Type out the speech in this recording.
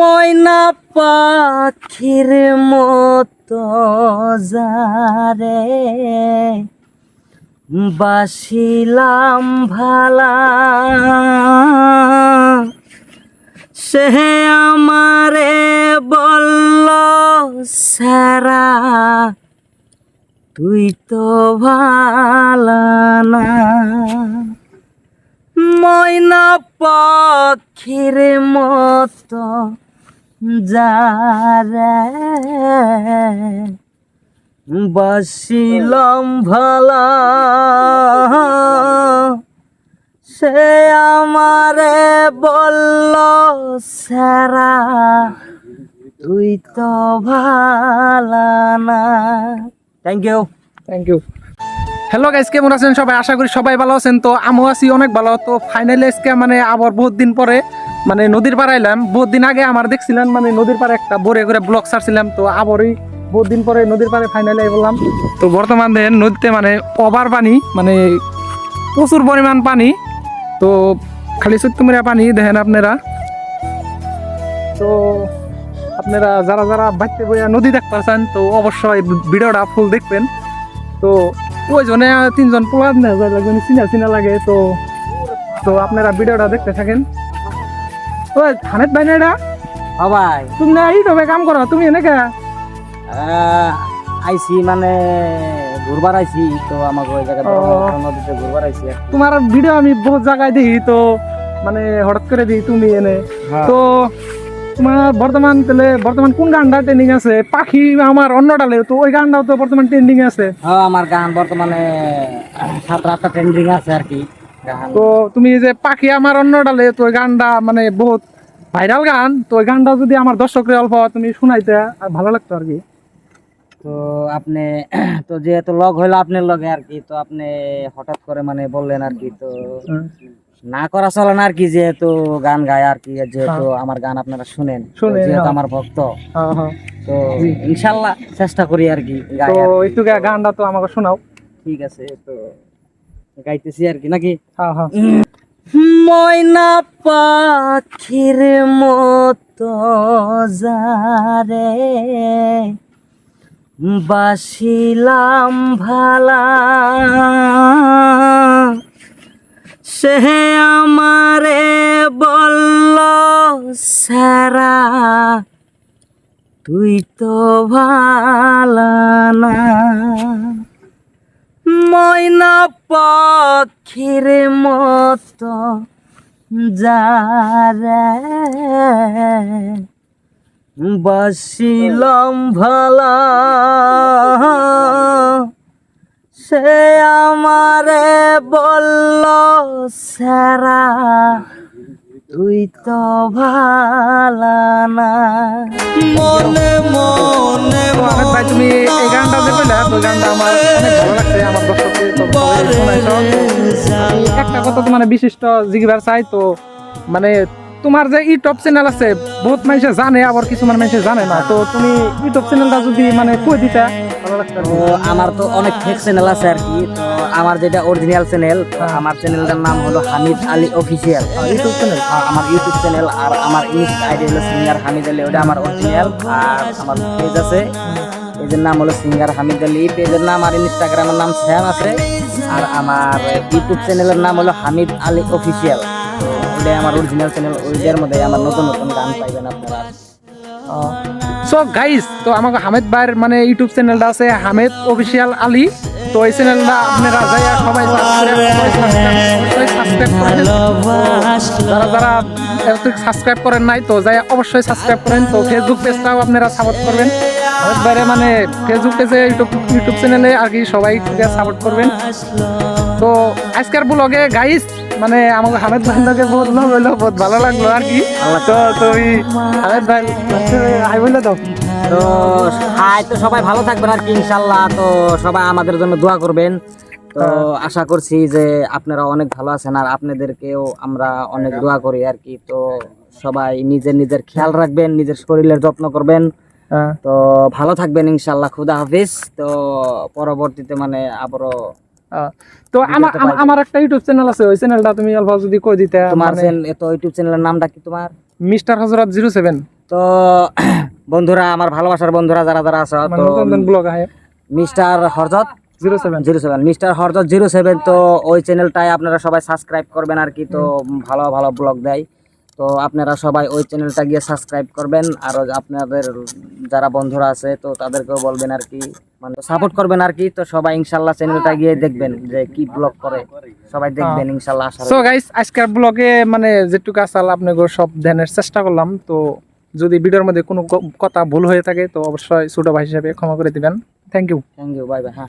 ময়না পাখির মতো যারে। বাসিলাম ভালা, সে আমারে বলল সারা তুই তো ভালা না। ময়না পাখির মতো যারে বসিলাম ভালা। সে আমারে বলল সারা তুই তো ভালা না। Thank you thank you hello guys কেমন আছেন সবাই? আশা করি সবাই ভালো আছেন। তো আমিও আছি, অনেক ভালো। তো ফাইনালি আজকে মানে আবার বহুত দিন পরে মানে নদীর পাড়ে এলাম বহুত দিন আগে আমার দেখছিলেন মানে নদীর পাড়ে একটা বরে করে ব্লক ছাড়ছিলাম, তো আবারই বহুত দিন পরে নদীর পাড়ে ফাইনালি বললাম। তো বর্তমান দেখেন নদীতে মানে ওভার পানি মানে প্রচুর পরিমাণ পানি, তো খালি চৈত্যমরিয়া পানি দেখেন আপনারা। তো আপনারা যারা যারা বাড়তে বইয়া নদী দেখতে পাচ্ছেন তো অবশ্যই ভিডিওটা ফুল দেখবেন। তো ওই জনে তিনজন পোলা চিনা চিনা লাগে, তো তো আপনারা ভিডিওটা দেখতে থাকেন। ওই হামেদ ভাই না এটা সবাই তুমি না ইউটিউবে কাম করো তুমি এনেকে? আইসি মানে ঘুরবার আইসি তো আমাকে ওই জায়গায় ও। নদীতে ঘুরবার কি। তোমার ভিডিও আমি বহুত জায়গায় দেখি তো মানে হঠাৎ করে দিই তুমি এনে। তো তোমার বর্তমান তাহলে বর্তমান কোন গানটা ট্রেন্ডিং আছে? পাখি আমার অন্য ডালে তো ওই গানটাও তো বর্তমান ট্রেন্ডিং আছে। হ্যাঁ আমার গান বর্তমানে সাত আটটা ট্রেন্ডিং আছে আর কি। তো তুমি এই যে পাখি আমার অন্য ডালে তো গানটা মানে বহুত ভাইরাল গান তো ওই গানটা যদি আমার দর্শকরে অল্প তুমি শুনাইতে আর ভালো লাগতো আর কি। তো আপনি তো যেহেতু লগ হইল আপনার লগে আর কি তো আপনি হঠাৎ করে মানে বললেন আর কি তো না করা চলে না আর কি যেহেতু গান গায় আর কি যেহেতু আমার গান আপনারা শুনেন যেহেতু হ্যাঁ। আমার ভক্ত হ্যাঁ, হ্যাঁ। তো ইনশাল্লাহ চেষ্টা করি আর কি তো একটু গানটা তো আমাকে শোনাও। ঠিক আছে তো গাইতেছি আর কি নাকি? হ্যাঁ হ্যাঁ। ময়না পাখির মতো যারে বাসিলাম ভালা। সে আমারে বলল সারা তুই তো ভালা না। ময়না পাখির মতো যারে। বসিলাম ভালা সে আমারে বলল সারা তুই তো ভালা না। মনে মনে তুমি একটা কথা তোমার বিশিষ্ট জিগিবার চাই তো মানে তোমার যে ইউটিউব চ্যানেল আছে বহুত মানুষে জানে আবার কিছু মানুষে জানে না। তো তুমি ইউটিউব চ্যানেলটা যদি মানে কই দিতা। আমার তো অনেক ফেক চ্যানেল আছে আর কি তো আমার যেটা অরিজিনাল চ্যানেল আমার চ্যানেলটার নাম হলো Hamid Ali official YouTube channel আমার ইউটিউব চ্যানেল আর আমার ইনস্টা আইডি হলো সিঙ্গার হামিদ আলী ওটা আমার অরিজিনাল আর আমার পেজ আছে। পেজের নাম হলো সিঙ্গার হামিদ আলী পেজের নাম আর ইনস্টাগ্রামের নাম স্যাম আছে। আর আমার ইউটিউব চ্যানেলের নাম হলো হামিদ আলী অফিসিয়াল। তো ওটাই আমার অরিজিনাল চ্যানেল ওইটার মধ্যে আমার নতুন নতুন গান পাইবেন আপনারা। সো গাইস তো আমাকে হামেদ ভাইয়ের মানে ইউটিউব চ্যানেলটা আছে হামেদ অফিসিয়াল আলী। তো এই চ্যানেলটা আপনারা যাই সবাই সাবস্ক্রাইব করেন। যারা যারা সাবস্ক্রাইব করেন নাই তো যাই অবশ্যই সাবস্ক্রাইব করেন। তো ফেসবুক পেজটাও আপনারা সাপোর্ট করবেন। ভাইয়ের মানে ফেসবুক পেজে ইউটিউব ইউটিউব চ্যানেলে আর কি সবাই সাপোর্ট করবেন। তো আজকের ব্লগে গাইস মানে আমাকে হামেদ ভাইকে বহুত লোক হইল বহুত ভালো লাগল আর কি। তো তুমি হামেদ ভাই আই বলে দাও। তো হাই তো সবাই ভালো থাকবেন আর কি ইনশাল্লাহ তো সবাই আমাদের জন্য দোয়া করবেন। তো আশা করছি যে আপনারা অনেক ভালো আছেন আর আপনাদেরকেও আমরা অনেক দোয়া করি আর কি। তো সবাই নিজের নিজের খেয়াল রাখবেন নিজের শরীরের যত্ন করবেন। হ্যাঁ তো ভালো থাকবেন ইনশাল্লাহ খুদা হাফিজ। তো পরবর্তীতে মানে আবারও তো আমার আমার একটা ইউটিউব চ্যানেল আছে ওই চ্যানেলটা তুমি অল্প যদি কই দিতে তোমার মানে এত ইউটিউব চ্যানেলের নামটা কি তোমার? মিস্টার হজরত জিরো সেভেন। তো বন্ধুরা আমার ভালোবাসার বন্ধুরা যারা যারা আছে তো ব্লগ মিস্টার হরজত? Zero seven. Zero seven. Mister হরজত জিরো সেভেন তো ওই চ্যানেলটায় আপনারা সবাই সাবস্ক্রাইব করবেন আর কি তো ভালো ভালো ব্লগ দেয়। তো আপনারা সবাই ওই চ্যানেলটা গিয়ে সাবস্ক্রাইব করবেন। আর আপনাদের যারা বন্ধুরা আছে তো তাদেরকেও বলবেন আর কি। মানে সাপোর্ট করবেন আর কি। তো সবাই ইনশাল্লাহ চ্যানেলটা গিয়ে দেখবেন যে কি ব্লগ করে। সবাই দেখবেন ইনশাল্লাহ সো গাইস আজকের ব্লগে মানে যেটুকু আসাল আপনাকে সব ধ্যানের চেষ্টা করলাম। তো যদি ভিডিওর মধ্যে কোনো কথা ভুল হয়ে থাকে তো অবশ্যই ছোট ভাই হিসেবে ক্ষমা করে দিবেন। Thank you thank you bye bye হ্যাঁ।